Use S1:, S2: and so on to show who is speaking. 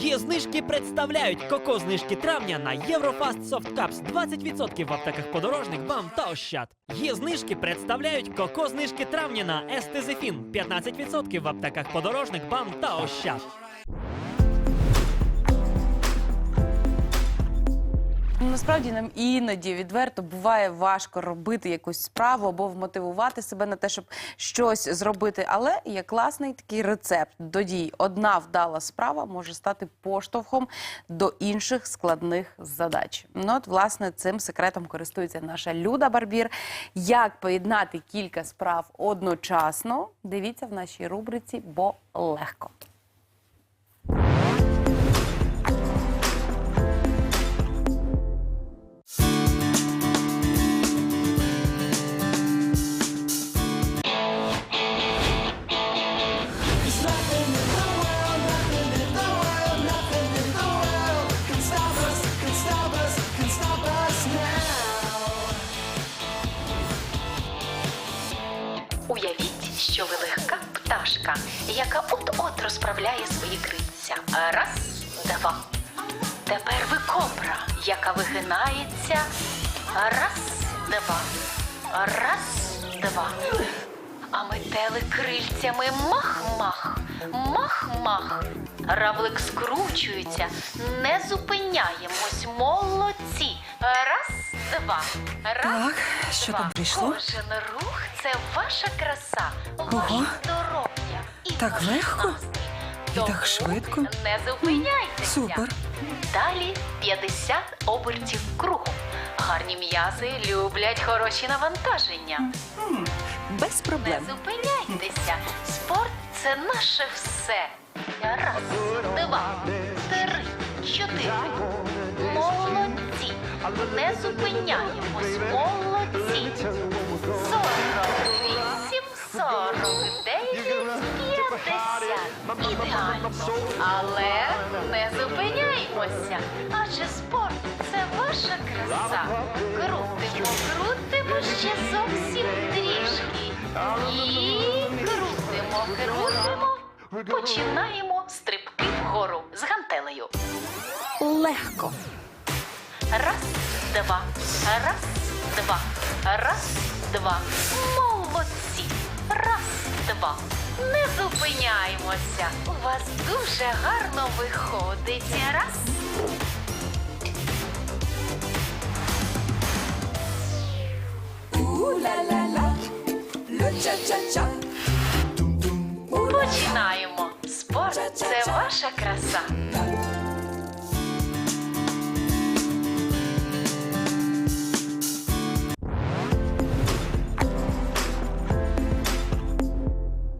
S1: Є знижки представляють коко знижки травня на Єврофаст Cups 20% в аптеках подорожник, бам та ощад. Є знижки представляють коко знижки травня на Естезефін 15% в аптеках подорожник, бам та ощад.
S2: Насправді нам іноді відверто буває важко робити якусь справу або вмотивувати себе на те, щоб щось зробити. Але є класний такий рецепт до дій. Одна вдала справа може стати поштовхом до інших складних задач. Ну, от, власне, цим секретом користується наша Люда Барбір. Як поєднати кілька справ одночасно? Дивіться в нашій рубриці, бо легко.
S3: Уявіть, що ви легка пташка, яка от-от розправляє свої крильця. Раз, два. Тепер ви кобра, яка вигинається. Раз, два. Раз, два. А метели крильцями мах-мах, мах-мах. Равлик скручується, не зупиняємось, молодці. Раз, два. Раз,
S4: Так, що
S3: два.
S4: там прийшло?
S3: Кожен рух це ваша краса, ваше здоров'я. І
S4: Так
S3: ваш
S4: легко?
S3: настрій.
S4: І
S3: Тому
S4: так швидко?
S3: Не зупиняйтеся.
S4: Супер.
S3: Далі 50 обертів кругом. Гарні м'язи люблять хороші навантаження.
S4: Без
S3: Не
S4: проблем.
S3: зупиняйтеся. Спорт це наше все. Раз, два, три, чотири. Не зупиняємось. Молодці. Сорок вісім, сорок дев'ять, п'ятдесят. Ідеально. Але не зупиняємося. Адже спорт це ваша краса. Крутимо, крутимо ще зовсім трішки. І крутимо, крутимо. Починаємо стрибки вгору з гантелею.
S4: Легко.
S3: Раз, два, раз, два, раз, два. Молодці. Раз, два. Не зупиняємося. У вас дуже гарно виходить. Раз. Починаємо. Спорт це ваша краса.